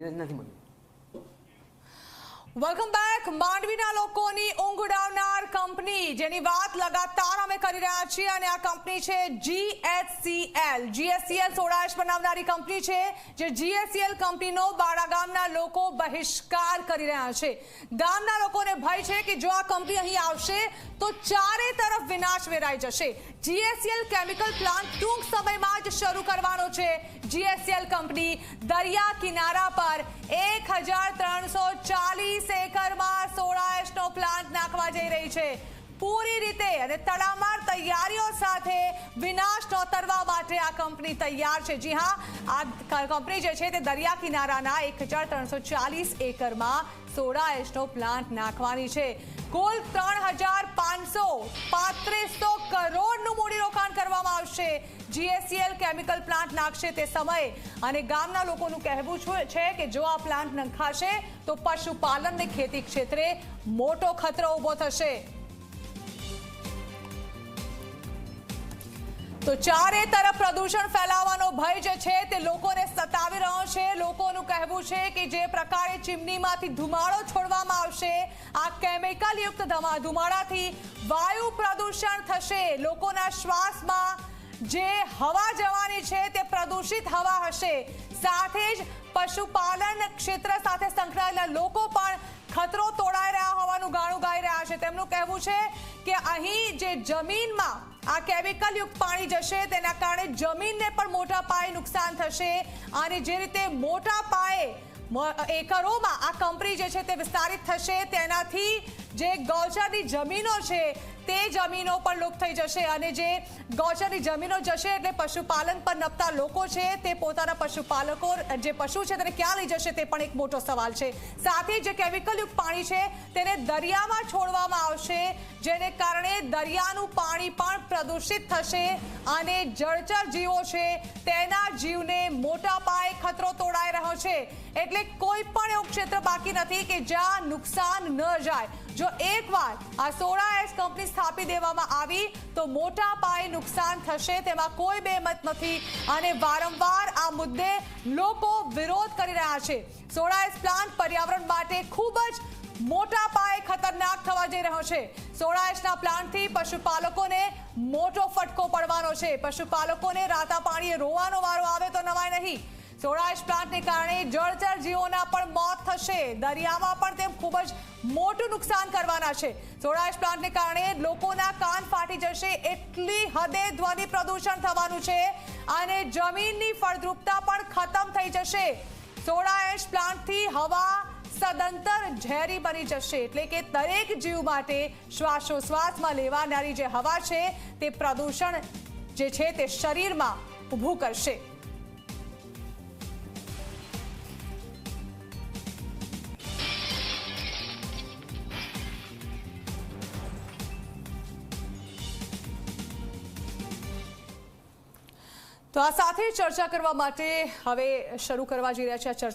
નથી મળ્યું. Welcome back માંડવીના લોકોની કંપની જેની વાત લગાતાર અમે કરી રહ્યા છીએ અને આ કંપની છે જીએચસીએલ જીએસસીએલ સોડા એશ બનાવનારી કંપની છે જે જીએસસીએલ કંપનીનો બાળા ગામના લોકો બહિષ્કાર કરી રહ્યા છે. ગામના લોકોને ભય છે કે જો આ કંપની અહીં આવશે તો ચારે તરફ વિનાશ વેરાઈ જશે. જીએસસીએલ કેમિકલ પ્લાન્ટ ટૂંક સમયમાં જ શરૂ કરવાનો છે. જીએસસીએલ કંપની દરિયા કિનારા પર એક હજાર ત્રણસો ચાલીસ એકરમાં સોળા એશનો પ્લાન્ટ નાખવા જઈ રહી છે. પૂરી રીતે અને તડામાર તૈયારીઓ સાથે વિનાશ નોતરવા માટે આ કંપની તૈયાર છે. જી હા, આ કંપની જે છે તે દરિયા કિનારાના એક એકરમાં સોડા એશનો પ્લાન્ટ નાખવાની છે. કુલ ત્રણ હજાર પાંચસો પાંત્રીસો કરોડનું મૂડીરોકાણ કરવામાં આવશે. જીએસસીએલ કેમિકલ પ્લાન્ટ નાખશે તે સમયે. અને ગામના લોકોનું કહેવું છે કે જો આ પ્લાન્ટ નંખાશે, તો પશુપાલનને ખેતી ક્ષેત્રે મોટો ખતરો ઊભો થશે. તો ચારે તરફ પ્રદૂષણ ફેલાવાનો ભય જે છે તે લોકોને સતાવી રહ્યો છે. લોકોનું કહેવું છે કે જે પ્રકારે ચીમનીમાંથી ધુમાડો છોડવામાં આવશે, આ કેમિકલ યુક્ત ધુમાડાથી વાયુ પ્રદૂષણ થશે. લોકોના શ્વાસમાં જે હવા જવાની છે તે પ્રદૂષિત હવા હશે. સાથે જ પશુપાલન ક્ષેત્ર સાથે સંકળાયેલા લોકો પણ ખતરો તોડાઈ રહ્યા હોવાનું ગાણું ગાઈ રહ્યા છે. તેમનું કહેવું છે કે અહીં જે જમીનમાં આ કેમિકલ યુક્ત પાણી જશે, તેના કારણે જમીનને પણ મોટા પાયે નુકસાન થશે. અને જે રીતે મોટા પાયે એકરોમાં આ કંપની જે છે તે વિસ્તારિત થશે, તેનાથી જે ગૌચરની જમીનો છે તે જમીનો પણ લુપ્ત થઈ જશે અને જે ગૌચરની જમીનો જશે એટલે પશુપાલન પર નપતા લોકો છે તે પોતાના પશુપાલકો જે પશુ છે તેને ક્યાં લઈ જશે તે પણ એક મોટો સવાલ છે. સાથે જે કેમિકલયુક્ત પાણી છે તેને દરિયામાં છોડવામાં આવશે, જેને કારણે દરિયાનું પાણી પણ પ્રદૂષિત થશે અને જળચર જીવો છે તેના જીવને મોટા પાયે ખતરો તોડાઈ રહ્યો છે. એટલે કોઈ પણ એવું ક્ષેત્ર બાકી નથી કે જ્યાં નુકસાન ન જાય. જો એકવાર આ સોડા એસ કંપની સ્થાપી દેવામાં આવી તો મોટા પાયે નુકસાન થશે, તેમાં કોઈ બેમત નથી. અને વારંવાર આ મુદ્દે લોકો વિરોધ કરી રહ્યા છે. સોડા એસ પ્લાન્ટ પર્યાવરણ માટે ખૂબ જ મોટા પાયે ખતરનાક થવા જઈ રહ્યો છે. સોડા એશના પ્લાન્ટથી પશુપાલકોને મોટો ફટકો પડવાનો છે. પશુપાલકોને રાતા પાણીએ રોવાનો વારો આવે તો નવાય નહીં. સોડાશ પ્લાન્ટને કારણે જળચર જીવોના પણ મોત થશે. દરિયામાં પણ તેમ ખૂબ જ મોટું નુકસાન કરવાના છે. સોડાશ પ્લાન્ટને કારણે લોકોના કાન ફાટી જશે એટલી હદે ધ્વનિ પ્રદૂષણ થવાનું છે અને જમીનની ફળદ્રુપતા પણ ખતમ થઈ જશે. સોડા એશ પ્લાન્ટથી હવા સદંતર ઝેરી બની જશે એટલે કે દરેક જીવ માટે શ્વાસોશ્વાસમાં લેવાનારી જે હવા છે તે પ્રદૂષણ જે છે તે શરીરમાં ઊભું કરશે. તો આ સાથે ચર્ચા કરવા માટે હવે શરૂ કરવા જઈ રહ્યા છે આ ચર્ચા